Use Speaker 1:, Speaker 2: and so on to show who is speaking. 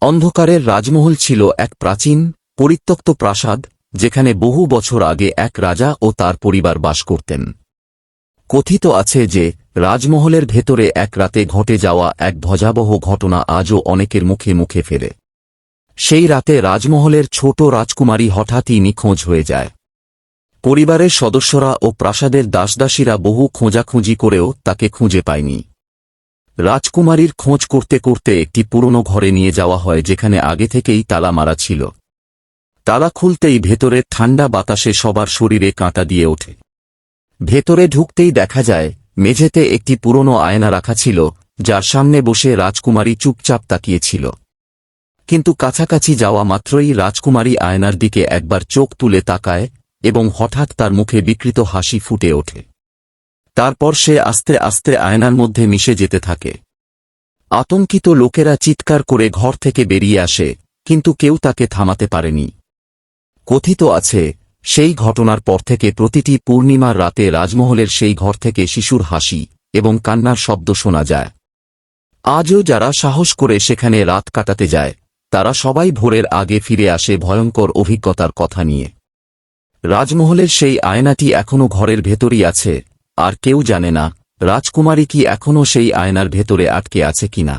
Speaker 1: অন্ধকারের রাজমহল ছিল এক প্রাচীন, পরিত্যক্ত প্রাসাদ, যেখানে বহু বছর আগে এক রাজা ও তার পরিবার বাস করতেন। কথিত আছে যে, রাজমহলের ভেতরে এক রাতে ঘটে যাওয়া এক ভয়াবহ ঘটনা আজও অনেকের মুখে মুখে ফেরে। সেই রাতে রাজমহলের ছোট রাজকুমারী হঠাৎই নিখোঁজ হয়ে যায়। পরিবারের সদস্যরা ও প্রাসাদের দাসদাসীরা বহু খোঁজাখুঁজি করেও তাকে খুঁজে পায়নি। রাজকুমারীর খোঁজ করতে করতে একটি পুরনো ঘরে নিয়ে যাওয়া হয় যেখানে আগে থেকেই তালা মারা ছিল। তালা খুলতেই ভেতরের ঠান্ডা বাতাসে সবার শরীরে কাঁটা দিয়ে ওঠে। ভেতরে ঢুকতেই দেখা যায়, মেঝেতে একটি পুরনো আয়না রাখা ছিল, যার সামনে বসে রাজকুমারী চুপচাপ তাকিয়েছিল। কিন্তু কাছাকাছি যাওয়া মাত্রই রাজকুমারী আয়নার দিকে একবার চোখ তুলে তাকায় এবং হঠাৎ তার মুখে বিকৃত হাসি ফুটে ওঠে। তারপর সে আস্তে আস্তে আয়নার মধ্যে মিশে যেতে থাকে। আতঙ্কিত লোকেরা চিৎকার করে ঘর থেকে বেরিয়ে আসে, কিন্তু কেউ তাকে থামাতে পারেনি। কথিত আছে, সেই ঘটনার পর থেকে প্রতিটি পূর্ণিমার রাতে রাজমহলের সেই ঘর থেকে শিশুর হাসি এবং কান্নার শব্দ শোনা যায়। আজও যারা সাহস করে সেখানে রাত কাটাতে যায়, তারা সবাই ভোরের আগে ফিরে আসে ভয়ঙ্কর অভিজ্ঞতার কথা নিয়ে। রাজমহলের সেই আয়নাটি এখনও ঘরের ভেতরই আছে আর কেউ জানে না রাজকুমারী কি এখনও সেই আয়নার ভেতরে আটকে আছে কিনা।